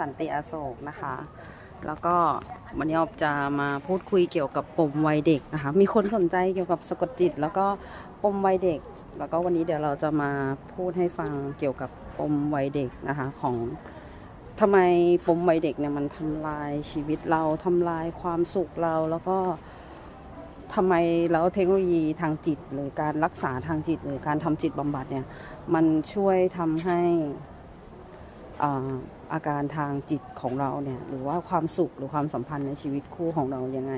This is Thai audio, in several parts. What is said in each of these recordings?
สันติอโศกนะคะ แล้วก็วันนี้ออบจะมาพูดคุยเกี่ยวกับปมวัยเด็กนะคะ มีคนสนใจเกี่ยวกับสะกดจิต แล้วก็ปมวัยเด็ก แล้วก็วันนี้เดี๋ยวเราจะมาพูดให้ฟังเกี่ยวกับปมวัยเด็กนะคะของทำไมปมวัยเด็กเนี่ยมันทำลายชีวิตเราทำลายความสุขเราแล้วก็ทำไมแล้วเทคโนโลยีทางจิต หรือการรักษาทางจิต หรือการทำจิตบำบัดเนี่ยมันช่วยทำให้ อาการทางจิตของเราเนี่ยหรือว่าความสุขหรือความสัมพันธ์ในชีวิตคู่ของเรายังไง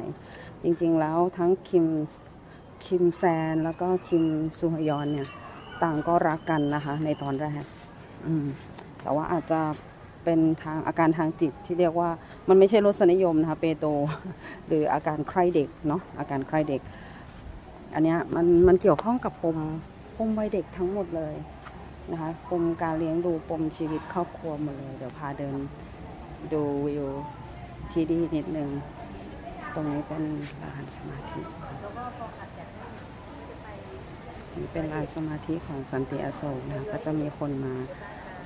จริงๆแล้วทั้งคิมคิมแซนแล้วก็คิมซูฮยอนเนี่ยต่างก็รักกันนะคะในตอนแรกแต่ว่าอาจจะเป็นทางอาการทางจิตที่เรียกว่ามันไม่ใช่รสนิยมนะคะเปโตหรืออาการใคร่เด็กเนาะอาการใคร่เด็ก อันเนี้ยมันมันเกี่ยวข้องกับปมปมวัยเด็กทั้งหมดเลย นะคะปมการเลี้ยงดูปมชีวิตครอบครัวหมดเลย เดี๋ยวพาเดินดูวิวที่ดีนิดนึง ตรงนี้เป็นลานสมาธินี่เป็นลานสมาธิของสันติอโศกนะคะก็จะมีคนมา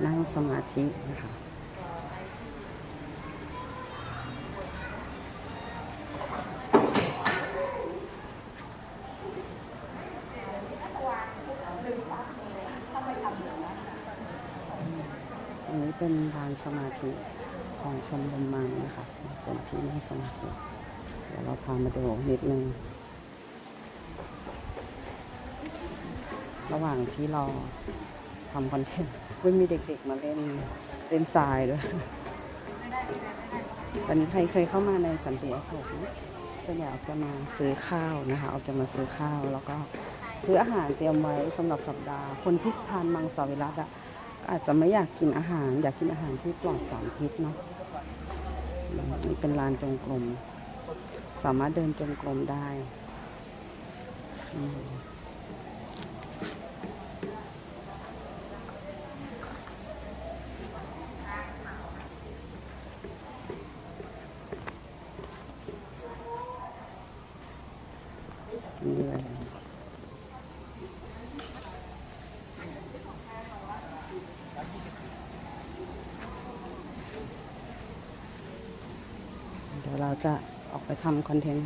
นั่งสมาธินะคะ นนี้เป็นลานสมาธิของชมรมมังนะคะเป็นที่นั่งสมาธิเดี๋ยวเราพามาดูนิดนึง ระหว่างที่รอทำคอนเทนต์ก็มีเด็กๆมาเล่นเล่นทรายด้วยตอนนี้ใครเคยเข้ามาในสันติอโศกไหมก็อยากจะมาซื้อข้าวนะคะเอาจะมาซื้อข้าวแล้วก็ซื้ออาหารเตรียมไว้สำหรับสัปดาห์ คนที่ทานมังสวิรัตอะ อาจจะไม่อยากกินอาหาร อยากกินอาหารที่ปลอดสารพิษเนาะนี่เป็นลานจงกรม สามารถเดินจงกรมได้อืม นี่เลย เดี๋ยวเราจะออกไปทำคอนเทนต์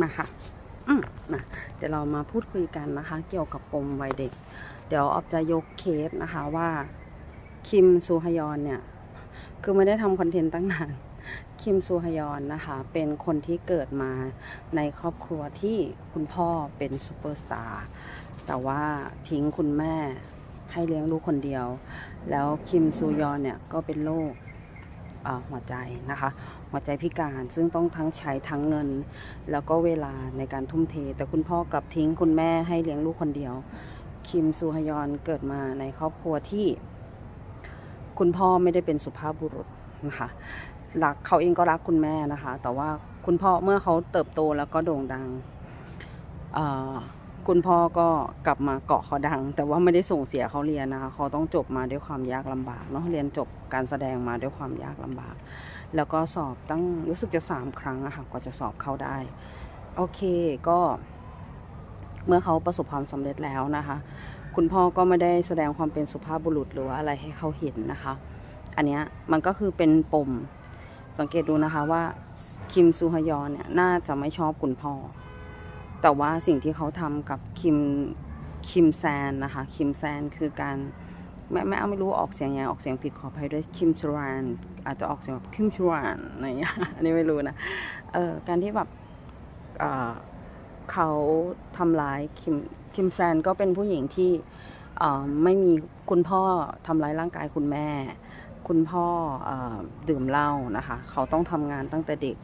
มาค่ะอืมมาเดี๋ยวเรามาพูดคุยกันนะคะ เกี่ยวกับปมวัยเด็ก เดี๋ยวออบจะยกเคสนะคะว่าคิมซูฮยอนเนี่ย คือไม่ได้ทำคอนเทนต์ตั้งนานคิมซูฮยอนนะคะ เป็นคนที่เกิดมาในครอบครัวที่คุณพ่อเป็นซูเปอร์สตาร์แต่ว่าทิ้งคุณแม่ให้เลี้ยงลูกคนเดียว แล้วคิมซูยอนเนี่ยก็เป็นโรค หัวใจนะคะ หัวใจพิการซึ่งต้องทั้งใช้ทั้งเงิน แล้วก็เวลาในการทุ่มเท แต่คุณพ่อกลับทิ้งคุณแม่ให้เลี้ยงลูกคนเดียว คิมซูฮยอนเกิดมาในครอบครัวที่ คุณพ่อไม่ได้เป็นสุภาพบุรุษนะคะรักเขาเองก็รักคุณแม่นะคะ แต่ว่าคุณพ่อเมื่อเขาเติบโตแล้วก็โด่งดังอ่า คุณพ่อก็กลับมาเกาะเขาดัง แต่ว่าไม่ได้ส่งเสียเขาเรียนนะคะ เขาต้องจบมาด้วยความยากลำบากเนาะเรียนจบการแสดงมาด้วยความยากลำบาก แล้วก็สอบตั้งรู้สึกจะสามครั้งอะค่ะกว่าจะสอบเข้าได้ โอเคก็ เมื่อเขาประสบความสำเร็จแล้วนะคะ คุณพ่อก็ไม่ได้แสดงความเป็นสุภาพบุรุษหรือว่าอะไรให้เขาเห็นนะคะ อันเนี้ยมันก็คือเป็นปมสังเกตดูนะคะว่าคิมซูฮยอนเนี่ยน่าจะไม่ชอบคุณพ่อ แต่ว่าสิ่งที่เขาทำกับคิมคิมแซนนะคะคิมแซนคือการไม่ไม่เอาไม่รู้ออกเสียงยังไงออกเสียงผิดขออภัยด้วยคิมชรานอาจจะออกเสียงแบบคิมชรานอะไรอย่างเงี้ยอันนี้ไม่รู้นะเออการที่แบบเเขาทำร้ายคิมคิมแฟนก็เป็นผู้หญิงที่ไม่มีคุณพ่อทำร้ายร่างกายคุณแม่ คุณพ่อออดื่มเหล้านะคะ เขาต้องทำงานตั้งแต่เด็ก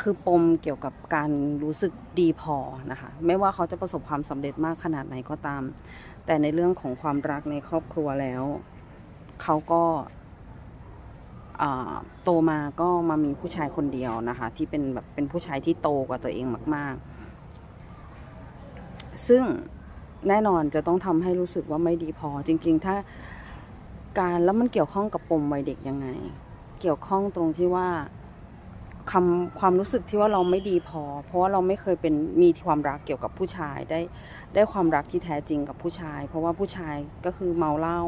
คือปมเกี่ยวกับการรู้สึกดีพอนะคะ ไม่ว่าเขาจะประสบความสำเร็จมากขนาดไหนก็ตาม แต่ในเรื่องของความรักในครอบครัวแล้ว เขาก็โตมาก็มามีผู้ชายคนเดียวนะคะ ที่เป็นแบบเป็นผู้ชายที่โตกว่าตัวเองมาก ๆ ซึ่งแน่นอนจะต้องทำให้รู้สึกว่าไม่ดีพอ จริง ๆ ถ้าการแล้วมันเกี่ยวข้องกับปมวัยเด็กยังไง เกี่ยวข้องตรงที่ว่า คำความรู้สึกที่ว่าเราไม่ดีพอ เพราะว่าเราไม่เคยเป็นมีความรักเกี่ยวกับผู้ชายได้ได้ความรักที่แท้จริงกับผู้ชาย เพราะว่าผู้ชายก็คือเมาเหล้า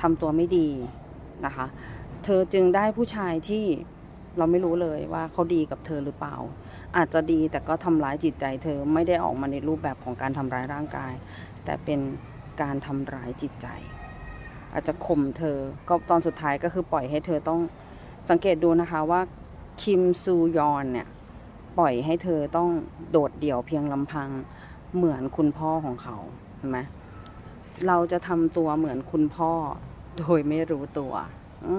ทำตัวไม่ดีนะคะ เธอจึงได้ผู้ชายที่เราไม่รู้เลยว่าเขาดีกับเธอหรือเปล่า อาจจะดีแต่ก็ทำร้ายจิตใจเธอไม่ได้ออกมาในรูปแบบของการทำร้ายร่างกาย แต่เป็นการทำร้ายจิตใจ อาจจะข่มเธอก็ตอนสุดท้ายก็คือปล่อยให้เธอต้องสังเกตดูนะคะว่า คิมซูยอนเนี่ย ปล่อยให้เธอต้องโดดเดี่ยวเพียงลำพังเหมือนคุณพ่อของเขาเห็นไหมเราจะทำตัวเหมือนคุณพ่อ โดยไม่รู้ตัว อื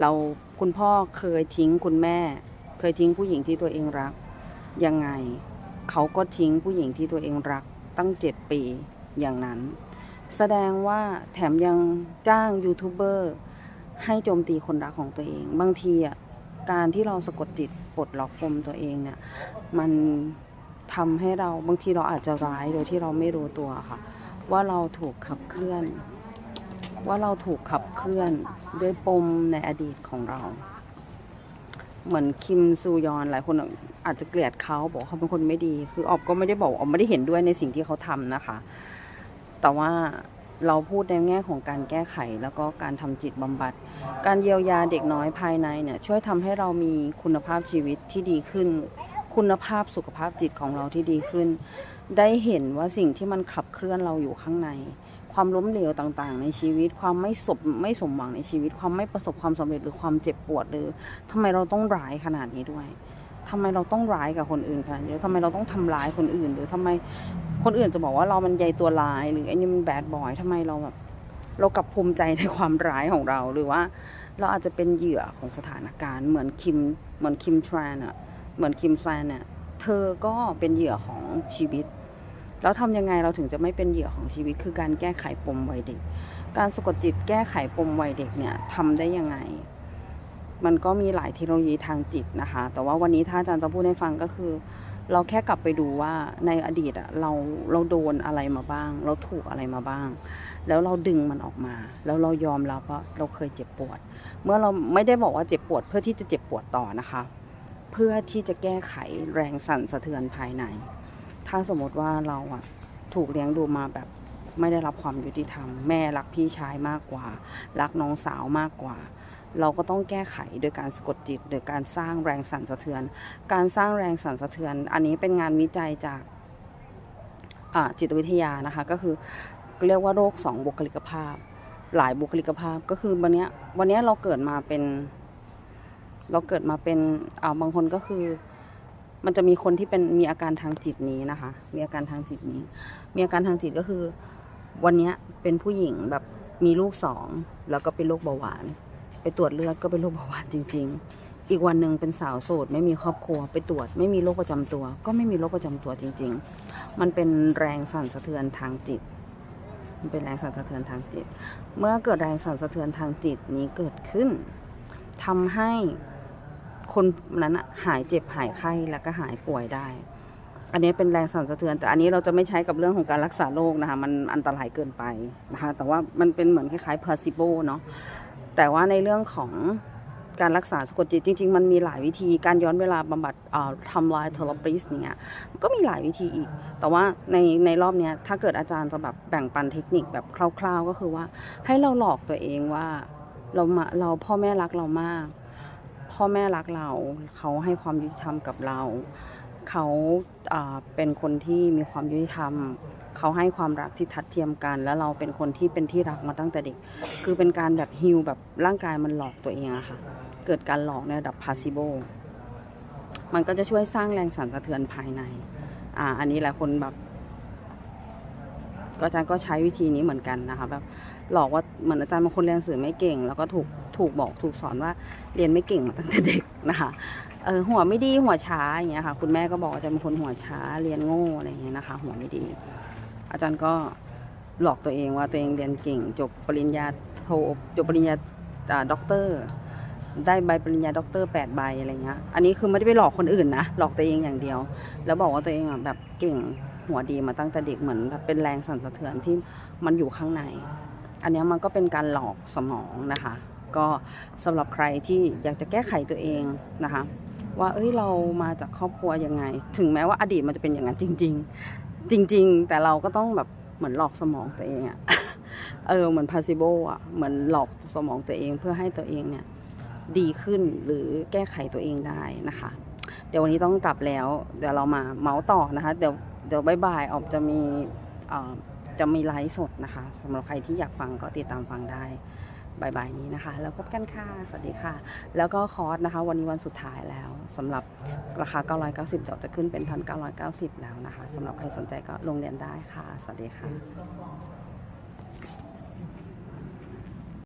เราคุณพ่อเคยทิ้งคุณแม่ เคยทิ้งผู้หญิงที่ตัวเองรัก ยังไง เขาก็ทิ้งผู้หญิงที่ตัวเองรัก ตั้งเจ็ดปีอย่างนั้น แสดงว่าแถมยังจ้างยูทูบเบอร์ให้โจมตีคนรักของตัวเอง บางทีอะ การที่เราสะกดจิตปลดล็อกปมตัวเองเนี่ย มันทำให้เราบางทีเราอาจจะร้ายโดยที่เราไม่รู้ตัวค่ะ ว่าเราถูกขับเคลื่อน ว่าเราถูกขับเคลื่อนด้วยปมในอดีตของเรา เหมือนคิมซูยอนหลายคนอาจจะเกลียดเขาบอกเขาเป็นคนไม่ดี คือออบก็ไม่ได้บอกออบไม่ได้เห็นด้วยในสิ่งที่เขาทำนะคะ แต่ว่า เราพูดในแง่ของการแก้ไขแล้วก็การทำจิตบำบัด การเยียวยาเด็กน้อยภายในเนี่ยช่วยทำให้เรามีคุณภาพชีวิตที่ดีขึ้น คุณภาพสุขภาพจิตของเราที่ดีขึ้น ได้เห็นว่าสิ่งที่มันขับเคลื่อนเราอยู่ข้างใน ความล้มเหลวต่างๆ ในชีวิต ความไม่สมไม่สมหวังในชีวิต ความไม่ประสบความสำเร็จหรือความเจ็บปวดหรือทำไมเราต้องร้ายขนาดนี้ด้วย ทำไมเราต้องร้ายกับคนอื่นขนาดนี้ทำไมเราต้องทำร้ายคนอื่น หรือทำไมคนอื่นจะบอกว่าเรามันใยตัวร้าย หรือไอ้นี่มันแบดบอยทำไมเราแบบเรากลับภูมิใจในความร้ายของเรา หรือว่าเราอาจจะเป็นเหยื่อของสถานการณ์ เหมือนคิมเหมือนคิมทรานอะเหมือนคิมแซนเนี่ยเธอก็เป็นเหยื่อของชีวิต แล้วทำยังไงเราถึงจะไม่เป็นเหยื่อของชีวิต คือการแก้ไขปมวัยเด็ก การสะกดจิตแก้ไขปมวัยเด็กเนี่ยทำได้ยังไง มันก็มีหลายเทคโนโลยีทางจิตนะคะ แต่ว่าวันนี้ถ้าอาจารย์จะพูดให้ฟังก็คือ เราแค่กลับไปดูว่าในอดีตอะเราเราโดนอะไรมาบ้าง เราถูกอะไรมาบ้าง แล้วเราดึงมันออกมา แล้วเรายอมรับว่าเราเคยเจ็บปวด เมื่อเราไม่ได้บอกว่าเจ็บปวดเพื่อที่จะเจ็บปวดต่อนะคะ เพื่อที่จะแก้ไขแรงสั่นสะเทือนภายใน ถ้าสมมติว่าเราอะถูกเลี้ยงดูมาแบบไม่ได้รับความยุติธรรม แม่รักพี่ชายมากกว่า รักน้องสาวมากกว่า เราก็ต้องแก้ไขโดยการสะกดจิต โดยการสร้างแรงสั่นสะเทือน การสร้างแรงสั่นสะเทือน อันนี้เป็นงานวิจัยจากจิตวิทยานะคะ ก็คือเรียกว่าโรคสองบุคลิกภาพ หลายบุคลิกภาพก็คือวันนี้วันนี้เราเกิดมาเป็น เราเกิดมาเป็นอ่าบางคนก็คือ มันจะมีคนที่เป็นมีอาการทางจิตนี้นะคะ มีอาการทางจิตนี้ มีอาการทางจิตก็คือ วันนี้เป็นผู้หญิงแบบมีลูกสองแล้วก็เป็นโรคเบาหวาน ไปตรวจเลือดก็เป็นโรคเบาหวานจริง ๆ อีกวันหนึ่งเป็นสาวโสดไม่มีครอบครัว ไปตรวจไม่มีโรคประจำตัว ก็ไม่มีโรคประจำตัวจริง ๆ มันเป็นแรงสั่นสะเทือนทางจิต มันเป็นแรงสั่นสะเทือนทางจิต เมื่อเกิดแรงสั่นสะเทือนทางจิตนี้เกิดขึ้นทำให้คนนั้นหายเจ็บหายไข้แล้วก็หายป่วยได้ อันนี้เป็นแรงสั่นสะเทือน แต่อันนี้เราจะไม่ใช้กับเรื่องของการรักษาโรคนะคะ มันอันตรายเกินไปนะคะ แต่ว่ามันเป็นเหมือนคล้ายๆ placebo เนาะ แต่ว่าในเรื่องของการรักษาสะกดจิตจริง ๆ มันมีหลายวิธีการย้อนเวลาบำบัดทำลายเทอร์ปิสเนี่ยก็มีหลายวิธีอีก แต่ว่าในในรอบเนี้ยถ้าเกิดอาจารย์จะแบบแบ่งปันเทคนิคแบบคร่าว ๆ ก็คือว่าให้เราหลอกตัวเองว่าเรามาเราพ่อแม่รักเรามาก พ่อแม่รักเราเขาให้ความยุติธรรมกับเรา เขาเป็นคนที่มีความยุติธรรม เขาให้ความรักที่ทัดเทียมกัน แล้วเราเป็นคนที่เป็นที่รักมาตั้งแต่เด็ก คือเป็นการแบบฮิลแบบร่างกายมันหลอกตัวเองอะค่ะ เกิดการหลอกในระดับพาซิโบมันก็จะช่วยสร้างแรงสั่นสะเทือนภายใน อ่า อันนี้หลายคนแบบ ก็อาจารย์ก็ใช้วิธีนี้เหมือนกันนะคะแบบหลอกว่าเหมือนอาจารย์บางคนเรียนหนังสือไม่เก่ง แล้วก็ถูกถูกบอกถูกสอนว่าเรียนไม่เก่งมาตั้งแต่เด็กนะคะเออหัวไม่ดีหัวช้าอย่างเงี้ยค่ะ คุณแม่ก็บอกอาจารย์เป็นคนหัวช้าเรียนโง่อะไรอย่างเงี้ยนะคะ หัวไม่ดี อาจารย์ก็หลอกตัวเองว่าตัวเองเรียนเก่ง จบปริญญาโทจบปริญญาด็อกเตอร์ ได้ใบปริญญาด็อกเตอร์แปดใบอะไรเงี้ยอันนี้คือไม่ได้ไปหลอกคนอื่นนะหลอกตัวเองอย่างเดียว แล้วบอกว่าตัวเองอะแบบเก่งหัวดีมาตั้งแต่เด็กเหมือนแบบเป็นแรงสั่นสะเทือนที่มันอยู่ข้างใน อันนี้มันก็เป็นการหลอกสมองนะคะ ก็สำหรับใครที่อยากจะแก้ไขตัวเองนะคะ ว่าเอ้ยเรามาจากครอบครัวยังไง ถึงแม้ว่าอดีตมันจะเป็นอย่างนั้นจริง ๆ จริง ๆ แต่เราก็ต้องแบบเหมือนหลอกสมองตัวเองอะเออเหมือนพาซิโบอะเหมือนหลอกสมองตัวเองเพื่อให้ตัวเองเนี่ยดีขึ้นหรือแก้ไขตัวเองได้นะคะ เดี๋ยววันนี้ต้องกลับแล้ว เดี๋ยวเรามาเมาส์ต่อนะคะ เดี๋ยวเดี๋ยวบ่ายๆออกจะมีเอ่อจะมีไลฟ์สดนะคะสำหรับใครที่อยากฟังก็ติดตามฟังได้ บ่ายๆนี้นะคะ แล้วพบกันค่ะ สวัสดีค่ะ แล้วก็คอร์สนะคะ วันนี้วันสุดท้ายแล้วสำหรับราคา 990 เดี๋ยวจะขึ้นเป็น 1,990 แล้วนะคะสำหรับใครสนใจก็ลงเรียนได้ค่ะ สวัสดีค่ะ